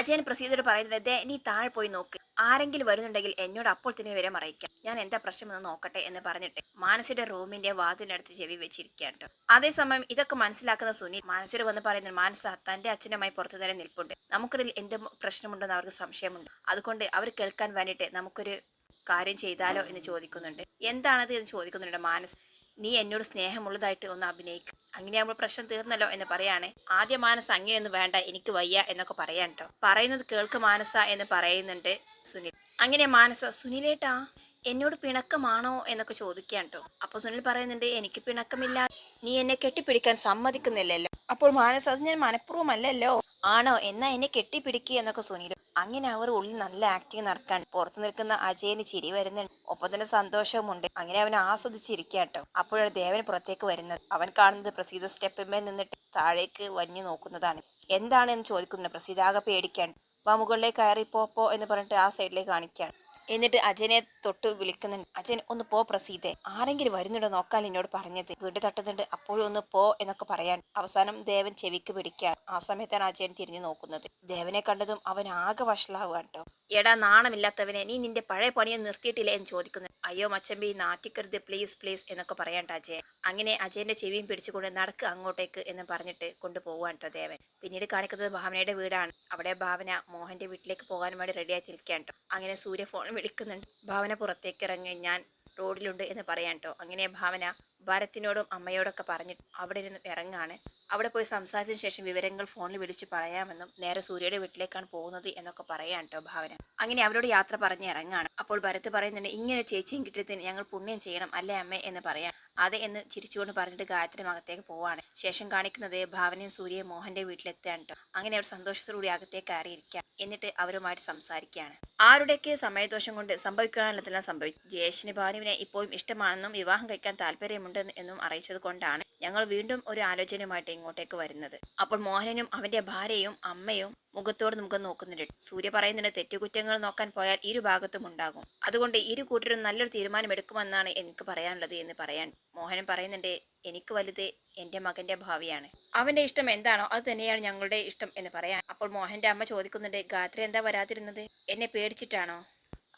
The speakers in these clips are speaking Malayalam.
അജയൻ പ്രസീതയോട് പറയുന്നത് നീ താഴെ പോയി നോക്ക്. ആരെങ്കിലും വരുന്നുണ്ടെങ്കിൽ എന്നോട് അപ്പോൾ തന്നെ വിവരം അറിയിക്കാം. ഞാൻ എന്താ പ്രശ്നം എന്ന് നോക്കട്ടെ എന്ന് പറഞ്ഞിട്ട് മാനസിയുടെ റൂമിന്റെ വാതിലിനടുത്ത് ചെവി വെച്ചിരിക്കുകയാണ്. അതേസമയം ഇതൊക്കെ മനസ്സിലാക്കുന്ന സുനിൽ മാനസിയോട് വന്ന് പറയുന്നത് മാനസ തന്റെ അച്ഛനുമായി പുറത്തു തന്നെ നിൽപ്പുണ്ട്. നമുക്കൊരു എന്ത് പ്രശ്നമുണ്ടെന്ന് അവർക്ക് സംശയമുണ്ട്. അതുകൊണ്ട് അവർ കേൾക്കാൻ വേണ്ടിയിട്ട് നമുക്കൊരു കാര്യം ചെയ്താലോ എന്ന് ചോദിക്കുന്നുണ്ട്. എന്താണത് എന്ന് ചോദിക്കുന്നുണ്ട് മാനസ്. നീ എന്നോട് സ്നേഹമുള്ളതായിട്ട് ഒന്ന് അഭിനയിക്കും. അങ്ങനെയാകുമ്പോൾ പ്രശ്നം തീർന്നല്ലോ എന്ന് പറയാണ്. ആദ്യ മാനസ അങ്ങനെയൊന്നും വേണ്ട എനിക്ക് വയ്യ എന്നൊക്കെ പറയാൻ കേട്ടോ പറയുന്നത് കേൾക്ക് മാനസ എന്ന് പറയുന്നുണ്ട് സുനിൽ. അങ്ങനെ മാനസ സുനിലേട്ടാ എന്നോട് പിണക്കമാണോ? എന്നൊക്കെ ചോദിക്കാൻ കേട്ടോ അപ്പൊ സുനിൽ പറയുന്നുണ്ട് എനിക്ക് പിണക്കമില്ല. നീ എന്നെ കെട്ടിപ്പിടിക്കാൻ സമ്മതിക്കുന്നില്ലല്ലോ. അപ്പോൾ മാനസ അത് ഞാൻ മനഃപൂർവമല്ലല്ലോ. ആണോ? എന്നാ എന്നെ കെട്ടിപ്പിടിക്കുക എന്നൊക്കെ സുനിൽ അങ്ങനെ അവർ ഉള്ളിൽ നല്ല ആക്ടിങ് നടക്കാൻ പുറത്തു നിൽക്കുന്ന അജയന് ചിരി വരുന്നുണ്ട്. ഒപ്പം തന്നെ സന്തോഷവുമുണ്ട്. അങ്ങനെ അവൻ ആസ്വദിച്ചിരിക്കാട്ടോ അപ്പോഴാണ് ദേവൻ പുറത്തേക്ക് വരുന്നത്. അവൻ കാണുന്നത് പ്രസീത സ്റ്റെപ്പിന്മേൽ നിന്നിട്ട് താഴേക്ക് വഞ്ഞു നോക്കുന്നതാണ്. എന്താണ് എന്ന് ചോദിക്കുന്നത് പ്രസീത ആകെ പേടിക്കാൻ വാ മുകളിലേക്ക് കയറി പോ പോ എന്ന് പറഞ്ഞിട്ട് ആ സൈഡിലേക്ക് കാണിക്കാൻ എന്നിട്ട് അജയനെ തൊട്ട് വിളിക്കുന്നുണ്ട്. അജയൻ ഒന്ന് പോ പ്രസീതെ. ആരെങ്കിലും വരുന്നുണ്ടോ നോക്കാൻ എന്നോട് പറഞ്ഞത്. വീണ്ടും തട്ടുന്നുണ്ട്. അപ്പോഴും ഒന്ന് പോ എന്നൊക്കെ പറയാൻ. അവസാനം ദേവൻ ചെവിക്ക് പിടിക്കാൻ ആ സമയത്താണ് അജയൻ തിരിഞ്ഞു നോക്കുന്നത്. ദേവനെ കണ്ടതും അവൻ ആകെ വഷളാവുകയാണ് കേട്ടോ. എടാ നാണമില്ലാത്തവനെ നീ നിന്റെ പഴയ പണിയെ നിർത്തിയിട്ടില്ലേ? എന്ന് ചോദിക്കുന്നു. അയ്യോ മച്ചമ്പി നാറ്റിക്കരുത്. പ്ലീസ് പ്ലീസ് എന്നൊക്കെ പറയണ്ട അജയൻ. അങ്ങനെ അജയന്റെ ചെവിയും പിടിച്ചുകൊണ്ട് നടക്ക് അങ്ങോട്ടേക്ക് എന്ന് പറഞ്ഞിട്ട് കൊണ്ടുപോവാൻ കേട്ടോ ദേവൻ. പിന്നീട് കാണിക്കുന്നത് ഭാവനയുടെ വീടാണ്. അവിടെ ഭാവന മോഹന്റെ വീട്ടിലേക്ക് പോകാൻ വേണ്ടി റെഡിയായി നിൽക്കാൻ കേട്ടോ. അങ്ങനെ സൂര്യ ഫോൺ വിളിക്കുന്നുണ്ട്. ഭാവന പുറത്തേക്ക് ഇറങ്ങി ഞാൻ റോഡിലുണ്ട് എന്ന് പറയാൻ കേട്ടോ അങ്ങനെ ഭാവന ഭരത്തിനോടും അമ്മയോടൊക്കെ പറഞ്ഞിട്ട് അവിടെ ഇരുന്ന് ഇറങ്ങാണ്. അവിടെ പോയി സംസാരിച്ചതിന് ശേഷം വിവരങ്ങൾ ഫോണിൽ വിളിച്ച് പറയാമെന്നും നേരെ സൂര്യയുടെ വീട്ടിലേക്കാണ് പോകുന്നത് എന്നൊക്കെ പറയാൻ കേട്ടോ ഭാവന. അങ്ങനെ അവരോട് യാത്ര പറഞ്ഞ് ഇറങ്ങാണ്. അപ്പോൾ ഭരത് പറയുന്നുണ്ട് ഇങ്ങനെ ചേച്ചിയും കിട്ടിയതിന് ഞങ്ങൾ പുണ്യം ചെയ്യണം അല്ലേ അമ്മേ? എന്ന് പറയാൻ അതെ എന്ന് ചിരിച്ചുകൊണ്ട് പറഞ്ഞിട്ട് ഗായത്രി അകത്തേക്ക് പോവാണ്. ശേഷം കാണിക്കുന്നത് ഭാവനയും സൂര്യയും മോഹന്റെ വീട്ടിലെത്താണ് കേട്ടോ അങ്ങനെ അവർ സന്തോഷത്തോടുകൂടി അകത്തേക്ക് കയറിയിരിക്കുക എന്നിട്ട് അവരുമായിട്ട് സംസാരിക്കുകയാണ്. ആരുടെയൊക്കെ സമയദോഷം കൊണ്ട് സംഭവിക്കാനുള്ളതെല്ലാം സംഭവിച്ചു ജയേഷിന് ഭാനുവിനെ ഇപ്പോഴും ഇഷ്ടമാണെന്നും വിവാഹം കഴിക്കാൻ താല്പര്യമുണ്ടെന്നും അറിയിച്ചത് കൊണ്ടാണ്. ഞങ്ങൾ വീണ്ടും ഒരു ആലോചനയുമായിട്ട് ഇങ്ങോട്ടേക്ക് വരുന്നത്. അപ്പോൾ മോഹനനും അവന്റെ ഭാര്യയും അമ്മയും മുഖത്തോട് മുഖം നോക്കുന്നുണ്ട്. സൂര്യ പറയുന്നുണ്ട് തെറ്റുകുറ്റങ്ങൾ നോക്കാൻ പോയാൽ ഇരു ഭാഗത്തും ഉണ്ടാകും. അതുകൊണ്ട് ഇരു കൂട്ടരും നല്ലൊരു തീരുമാനം എടുക്കുമെന്നാണ് എനിക്ക് പറയാനുള്ളത് എന്ന് പറയാൻ. മോഹനൻ പറയുന്നുണ്ട് എനിക്ക് വലുത് എന്റെ മകന്റെ ഭാവിയാണ്. അവന്റെ ഇഷ്ടം എന്താണോ അത് തന്നെയാണ് ഞങ്ങളുടെ ഇഷ്ടം എന്ന് പറയാൻ. അപ്പോൾ മോഹന്റെ അമ്മ ചോദിക്കുന്നുണ്ട് ഗാത്ര എന്താ വരാതിരുന്നത്? എന്നെ പേടിച്ചിട്ടാണോ?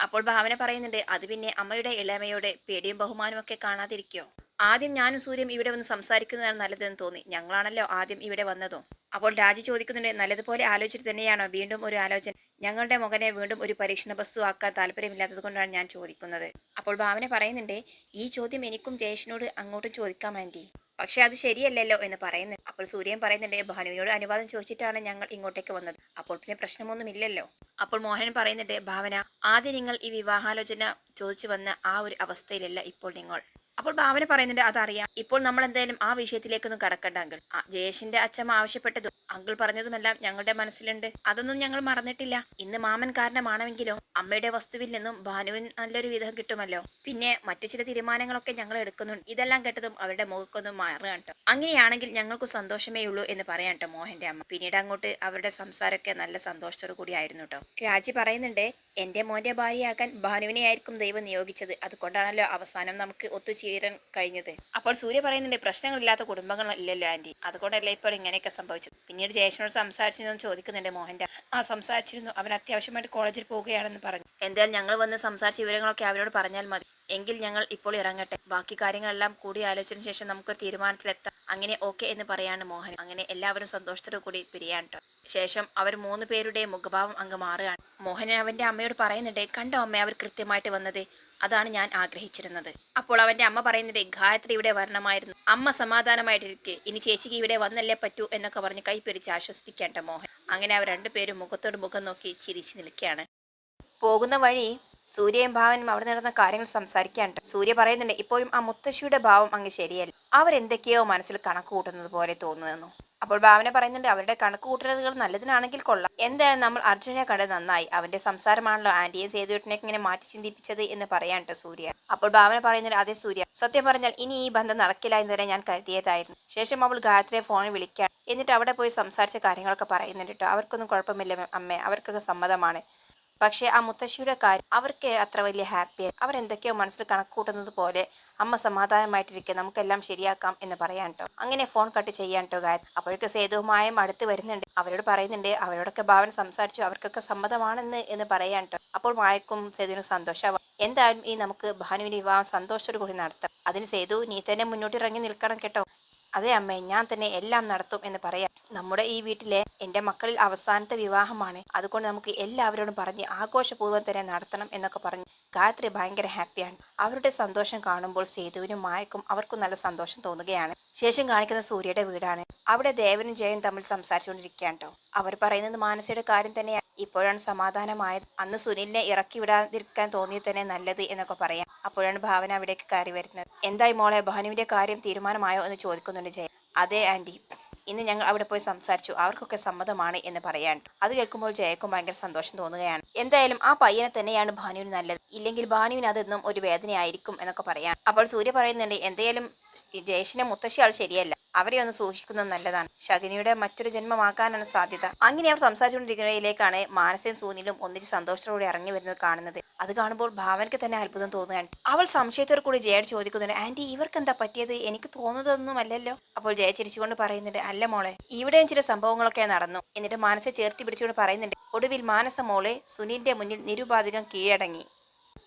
അപ്പോൾ ഭാവന പറയുന്നുണ്ട് അത് പിന്നെ അമ്മയുടെ ഇളമയോട് പേടിയും ബഹുമാനമൊക്കെ കാണാതിരിക്കോ? ആദ്യം ഞാനും സൂര്യം ഇവിടെ വന്ന് സംസാരിക്കുന്നതാണ് നല്ലതെന്ന് തോന്നി. ഞങ്ങളാണല്ലോ ആദ്യം ഇവിടെ വന്നതോ. അപ്പോൾ രാജി ചോദിക്കുന്നുണ്ട് നല്ലതുപോലെ ആലോചിച്ചിട്ട് തന്നെയാണോ വീണ്ടും ഒരു ആലോചന? ഞങ്ങളുടെ മകനെ വീണ്ടും ഒരു പരീക്ഷണ വസ്തു ആക്കാൻ താല്പര്യമില്ലാത്തത് കൊണ്ടാണ് ഞാൻ ചോദിക്കുന്നത്. അപ്പോൾ ഭാവന പറയുന്നുണ്ട് ഈ ചോദ്യം എനിക്കും ജയേഷിനോട് അങ്ങോട്ടും ചോദിക്കാം ആന്റി. പക്ഷെ അത് ശരിയല്ലല്ലോ എന്ന് പറയുന്നു. അപ്പോൾ സൂര്യൻ പറയുന്നുണ്ട് ഭാനുവിനോട് അനുവാദം ചോദിച്ചിട്ടാണ് ഞങ്ങൾ ഇങ്ങോട്ടേക്ക് വന്നത്. അപ്പോൾ പിന്നെ പ്രശ്നമൊന്നുമില്ലല്ലോ. അപ്പോൾ മോഹൻ പറയുന്നുണ്ട് ഭാവന ആദ്യം നിങ്ങൾ ഈ വിവാഹാലോചന ചോദിച്ചു വന്ന ആ ഒരു അവസ്ഥയിലല്ല ഇപ്പോൾ നിങ്ങൾ. അപ്പോൾ ഭാവന പറയുന്നുണ്ട് അതറിയാം. ഇപ്പോൾ നമ്മൾ എന്തായാലും ആ വിഷയത്തിലേക്കൊന്നും കടക്കണ്ട അങ്കിൾ. ജയേഷിന്റെ അച്ഛൻ ആവശ്യപ്പെട്ടതും അങ്കിൾ പറഞ്ഞതുമെല്ലാം ഞങ്ങളുടെ മനസ്സിലുണ്ട്. അതൊന്നും ഞങ്ങൾ മറന്നിട്ടില്ല. ഇന്ന് മാമൻ കാരണമാണെങ്കിലും അമ്മയുടെ വസ്തുവിൽ നിന്നും ഭാനുവിന് നല്ലൊരു വിധം കിട്ടുമല്ലോ. പിന്നെ മറ്റു ചില തീരുമാനങ്ങളൊക്കെ ഞങ്ങൾ എടുക്കുന്നുണ്ട്. ഇതെല്ലാം കേട്ടതും അവരുടെ മുഖക്കൊന്നും മാറുകയാണ് കേട്ടോ. അങ്ങനെയാണെങ്കിൽ ഞങ്ങൾക്ക് സന്തോഷമേ ഉള്ളൂ എന്ന് പറയാം കേട്ടോ മോഹന്റെ അമ്മ. പിന്നീട് അങ്ങോട്ട് അവരുടെ സംസാരമൊക്കെ നല്ല സന്തോഷത്തോടു കൂടി ആയിരുന്നു കേട്ടോ. രാജി പറയുന്നുണ്ട് എന്റെ മോന്റെ ഭാര്യയാകാൻ ഭാനുവിനെയായിരിക്കും ദൈവം നിയോഗിച്ചത്. അതുകൊണ്ടാണല്ലോ അവസാനം നമുക്ക് ഒത്തുചേരാൻ കഴിഞ്ഞത്. അപ്പോൾ സൂര്യ പറയുന്നുണ്ട് പ്രശ്നങ്ങളില്ലാത്ത കുടുംബങ്ങൾ ഇല്ലല്ലോ ആന്റി. അതുകൊണ്ടല്ലേ ഇപ്പോൾ ഇങ്ങനെയൊക്കെ സംഭവിച്ചത്. പിന്നീട് ജയേഷനോട് സംസാരിച്ചിരുന്നു ചോദിക്കുന്നുണ്ട് മോഹന്റെ. ആ സംസാരിച്ചിരുന്നു. അവൻ അത്യാവശ്യമായിട്ട് കോളേജിൽ പോവുകയാണെന്ന് പറഞ്ഞു. എന്തായാലും ഞങ്ങൾ വന്ന് സംസാരിച്ച വിവരങ്ങളൊക്കെ അവരോട് പറഞ്ഞാൽ മതി. എങ്കിൽ ഞങ്ങൾ ഇപ്പോൾ ഇറങ്ങട്ടെ. ബാക്കി കാര്യങ്ങളെല്ലാം കൂടി ആലോചിച്ചതിന് ശേഷം നമുക്കൊരു തീരുമാനത്തിലെത്താം. അങ്ങനെ ഓക്കെ എന്ന് പറയാണ് മോഹൻ. അങ്ങനെ എല്ലാവരും സന്തോഷത്തോടു കൂടി പിരിയാൻ. ശേഷം അവർ മൂന്ന് പേരുടെ മുഖഭാവം അങ്ങ് മാറുകയാണ്. മോഹനൻ അവന്റെ അമ്മയോട് പറയുന്നുണ്ട് കണ്ടോ അമ്മ അവർ കൃത്യമായിട്ട് വന്നത്? അതാണ് ഞാൻ ആഗ്രഹിച്ചിരുന്നത്. അപ്പോൾ അവന്റെ അമ്മ പറയുന്നുണ്ട് ഗായത്രി ഇവിടെ വരണമായിരുന്നു. അമ്മ സമാധാനമായിട്ടിരിക്കെ. ഇനി ചേച്ചിക്ക് ഇവിടെ വന്നല്ലേ പറ്റൂ എന്നൊക്കെ പറഞ്ഞ് കൈ പിടിച്ച് ആശ്വസിപ്പിക്കേണ്ട മോഹൻ. അങ്ങനെ അവർ രണ്ടുപേരും മുഖത്തോട് മുഖം നോക്കി ചിരിച്ചു നിൽക്കുകയാണ്. പോകുന്ന വഴി സൂര്യയും ഭാവനും അവിടെ നടന്ന കാര്യങ്ങൾ സംസാരിക്കാണ്ട് സൂര്യ പറയുന്നുണ്ട് ഇപ്പോഴും ആ മുത്തശ്ശിയുടെ ഭാവം അങ്ങ് ശരിയല്ല. അവരെന്തൊക്കെയോ മനസ്സിൽ കണക്ക് കൂട്ടുന്നത് പോലെ തോന്നുന്നു. അപ്പോൾ ഭാവന പറയുന്നുണ്ട് അവരുടെ കണക്ക് കൂട്ടലുകൾ നല്ലതിനാണെങ്കിൽ കൊള്ളാം. എന്തായാലും നമ്മൾ അർജുനെ കണ്ട് നന്നായി. അവന്റെ സംസാരമാണല്ലോ ആന്റിയെ സേതുവേട്ടനെ ഇങ്ങനെ മാറ്റി ചിന്തിപ്പിച്ചത് എന്ന് പറയാനുണ്ട് സൂര്യ. അപ്പോൾ ഭാവന പറയുന്നുണ്ട് അതെ സൂര്യ. സത്യം പറഞ്ഞാൽ ഇനി ഈ ബന്ധം നടക്കില്ല എന്ന് തന്നെ ഞാൻ കരുതിയതായിരുന്നു. ശേഷം അവൾ ഗായത്രിയെ ഫോണിൽ വിളിക്കാൻ എന്നിട്ട് അവിടെ പോയി സംസാരിച്ച കാര്യങ്ങളൊക്കെ പറയുന്നുണ്ട് കേട്ടോ അവർക്കൊന്നും കുഴപ്പമില്ല അമ്മേ. അവർക്കൊക്കെ സമ്മതമാണ്. പക്ഷേ ആ മുത്തശ്ശിയുടെ കാര്യം അവർക്ക് അത്ര വലിയ ഹാപ്പി അവരെന്തൊക്കെയോ മനസ്സിൽ കണക്കൂട്ടുന്നത് പോലെ അമ്മ സമാധാനമായിട്ടിരിക്കുക നമുക്കെല്ലാം ശരിയാക്കാം എന്ന് പറയാൻ കേട്ടോ അങ്ങനെ ഫോൺ കട്ട് ചെയ്യാൻ കേട്ടോ ഗായത്രി. അപ്പോഴേക്ക് സേതുവുമായും അടുത്ത് വരുന്നുണ്ട്. അവരോട് പറയുന്നുണ്ട് അവരോടൊക്കെ ഭാവന സംസാരിച്ചു അവർക്കൊക്കെ സമ്മതമാണെന്ന് എന്ന് പറയാൻ കേട്ടോ അപ്പോൾ മായക്കും സേതുവിനും സന്തോഷമാവും എന്തായാലും ഈ നമുക്ക് ഭാനുവിന്റെ വിവാഹം സന്തോഷത്തോടു കൂടി നടത്താം. അതിന് സേതു നീ തന്നെ മുന്നോട്ട് ഇറങ്ങി നിൽക്കണം കേട്ടോ. അതെ അമ്മേ ഞാൻ തന്നെ എല്ലാം നടത്തും എന്ന് പറയാം. നമ്മുടെ ഈ വീട്ടിലെ എന്റെ മക്കളിൽ അവസാനത്തെ വിവാഹമാണ്. അതുകൊണ്ട് നമുക്ക് എല്ലാവരോടും പറഞ്ഞ് ആഘോഷപൂർവം തന്നെ നടത്തണം എന്നൊക്കെ പറഞ്ഞു ഗായത്രി ഭയങ്കര ഹാപ്പിയാണ്. അവരുടെ സന്തോഷം കാണുമ്പോൾ സേതുവിനും മായക്കും അവർക്കും നല്ല സന്തോഷം തോന്നുകയാണ്. ശേഷം കാണിക്കുന്ന സൂര്യയുടെ വീടാണ്. അവിടെ ദേവനും ജയനും തമ്മിൽ സംസാരിച്ചുകൊണ്ടിരിക്കുകയാണ് കേട്ടോ. അവർ പറയുന്നത് മാനസയുടെ കാര്യം തന്നെയാണ് ഇപ്പോഴാണ് സമാധാനമായത്. അന്ന് സുനിലിനെ ഇറക്കി വിടാതിരിക്കാൻ തോന്നിയത് തന്നെ നല്ലത് എന്നൊക്കെ പറയാം. അപ്പോഴാണ് ഭാവന അവിടേക്ക് കയറി വരുന്നത്. എന്തായി മോളെ ഭാനുവിന്റെ കാര്യം തീരുമാനമായോ എന്ന് ചോദിക്കുന്നുണ്ട് ജയ. അതെ ആന്റി. ഇന്ന് ഞങ്ങൾ അവിടെ പോയി സംസാരിച്ചു. അവർക്കൊക്കെ സമ്മതമാണ് എന്ന് പറയാൻ. അത് കേൾക്കുമ്പോൾ ജയക്കും ഭയങ്കര സന്തോഷം തോന്നുകയാണ്. എന്തായാലും ആ പയ്യനെ തന്നെയാണ് ഭാനുവിന് നല്ലത്. ഇല്ലെങ്കിൽ ഭാനുവിന് അതെന്നും ഒരു വേദനയായിരിക്കും എന്നൊക്കെ പറയാൻ. അപ്പോൾ സൂര്യ പറയുന്നുണ്ട് എന്തായാലും ജയേഷിനെ മുത്തശ്ശി ആൾ ശരിയല്ല. അവരെ ഒന്ന് സൂക്ഷിക്കുന്നത് നല്ലതാണ്. ശകുനിയുടെ മറ്റൊരു ജന്മമാക്കാനാണ് സാധ്യത. അങ്ങനെ അവർ സംസാരിച്ചുകൊണ്ടിരിക്കുന്നതിലേക്കാണ് മാനസയും സൂനിലും ഒന്നിച്ച് സന്തോഷത്തോടെ ഇറങ്ങി വരുന്നത് കാണുന്നത്. അത് കാണുമ്പോൾ ഭാവനയ്ക്ക് തന്നെ അത്ഭുതം തോന്നുകയാണ്. അവൾ സംശയത്തോടെ കൂടി ജയ ചോദിക്കുന്നുണ്ട് ആന്റി ഇവർക്ക് എന്താ പറ്റിയത്? എനിക്ക് തോന്നുന്നതൊന്നും അല്ലല്ലോ അപ്പോൾ ജയ ചിരിച്ചുകൊണ്ട് പറയുന്നുണ്ട് അല്ല മോളെ ഇവിടെയും ചില സംഭവങ്ങളൊക്കെ നടന്നു. എന്നിട്ട് മാനസെ ചേർത്തി പിടിച്ചുകൊണ്ട് പറയുന്നുണ്ട് ഒടുവിൽ മാനസ മോളെ സുനിലിന്റെ മുന്നിൽ നിരുപാധികം കീഴടങ്ങി.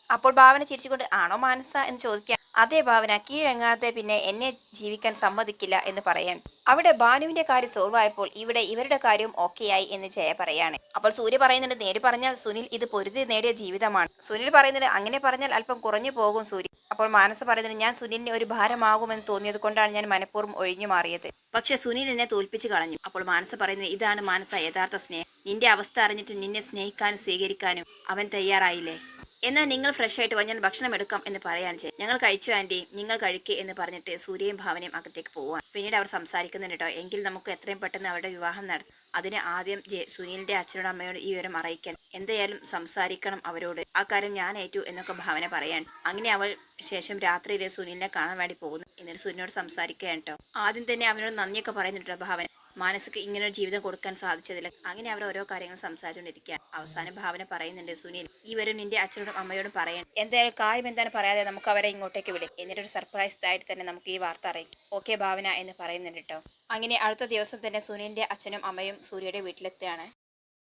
അപ്പോൾ ഭാവന ചിരിച്ചുകൊണ്ട് ആണോ മാനസ? എന്ന് ചോദിക്കാം അതേ ഭാവന കീഴങ്ങാതെ പിന്നെ എന്നെ ജീവിക്കാൻ സമ്മതിക്കില്ല എന്ന് പറയാൻ അവിടെ ബാനുവിന്റെ കാര്യം സോൾവായപ്പോൾ ഇവിടെ ഇവരുടെ കാര്യവും ഓക്കെയായി എന്ന് ജയ പറയാണ്. അപ്പോൾ സൂര്യ പറയുന്നുണ്ട് നേര് പറഞ്ഞാൽ സുനിൽ ഇത് പൊരുതി നേടിയ ജീവിതമാണ്. സുനിൽ പറയുന്നത് അങ്ങനെ പറഞ്ഞാൽ അല്പം കുറഞ്ഞു പോകും സൂര്യ. അപ്പോൾ മാനസ് പറയുന്നത് ഞാൻ സുനിലിന് ഒരു ഭാരമാകുമെന്ന് തോന്നിയത് കൊണ്ടാണ് ഞാൻ മനഃപൂർവം ഒഴിഞ്ഞു മാറിയത്. പക്ഷെ സുനിൽ എന്നെ തോൽപ്പിച്ചു കളഞ്ഞു. അപ്പോൾ മാനസ് പറയുന്നത് ഇതാണ് മാനസ യഥാർത്ഥ സ്നേഹം. നിന്റെ അവസ്ഥ അറിഞ്ഞിട്ട് നിന്നെ സ്നേഹിക്കാനും സ്വീകരിക്കാനും അവൻ തയ്യാറായില്ലേ? എന്നാൽ നിങ്ങൾ ഫ്രഷ് ആയിട്ട് വന്നാൽ ഭക്ഷണം എടുക്കാം എന്ന് പറയാൻ ചെയ്യും ഞങ്ങൾ കഴിച്ചു ആന്റി നിങ്ങൾ കഴിക്കുക എന്ന് പറഞ്ഞിട്ട് സൂര്യയും ഭാവനയും അകത്തേക്ക് പോവാൻ പിന്നീട് അവർ സംസാരിക്കുന്നുണ്ട് കേട്ടോ എങ്കിൽ നമുക്ക് എത്രയും പെട്ടെന്ന് അവരുടെ വിവാഹം നടത്തും. അതിന് ആദ്യം ജെ- സുനിലിന്റെ അച്ഛനോട് അമ്മയോട് ഈ വിവരം അറിയിക്കണം. എന്തായാലും സംസാരിക്കണം അവരോട്. ആ കാര്യം ഞാൻ ഏറ്റു എന്നൊക്കെ ഭാവന പറയാൻ അങ്ങനെ അവൾ ശേഷം രാത്രിയിൽ സുനിലിനെ കാണാൻ വേണ്ടി പോകുന്നു. എന്നിട്ട് സുനിലിനോട് സംസാരിക്കുകയാണ് കേട്ടോ. ആദ്യം തന്നെ അവനോട് നന്ദിയൊക്കെ പറയുന്നുണ്ട് ഭാവന. മാനസിക ഇങ്ങനെ ഒരു ജീവിതം കൊടുക്കാൻ സാധിച്ചതില്ല അങ്ങനെ അവർ ഓരോ കാര്യങ്ങൾ സംസാരിച്ചുകൊണ്ടിരിക്കുക അവസാന ഭാവന പറയുന്നുണ്ട് സുനിൽ ഈ വരും നിന്റെ അച്ഛനോടും അമ്മയോടും പറയണം എന്തായാലും കാര്യം എന്താണ് പറയാതെ നമുക്ക് അവരെ ഇങ്ങോട്ടേക്ക് വിടും. എന്നിട്ടൊരു സർപ്രൈസ് ആയിട്ട് തന്നെ നമുക്ക് ഈ വാർത്ത അറിയിക്കും. ഓക്കെ ഭാവന എന്ന് പറയുന്നുണ്ട് കേട്ടോ അങ്ങനെ അടുത്ത ദിവസം തന്നെ സുനിലിന്റെ അച്ഛനും അമ്മയും സൂര്യയുടെ വീട്ടിലെത്തുകയാണ്.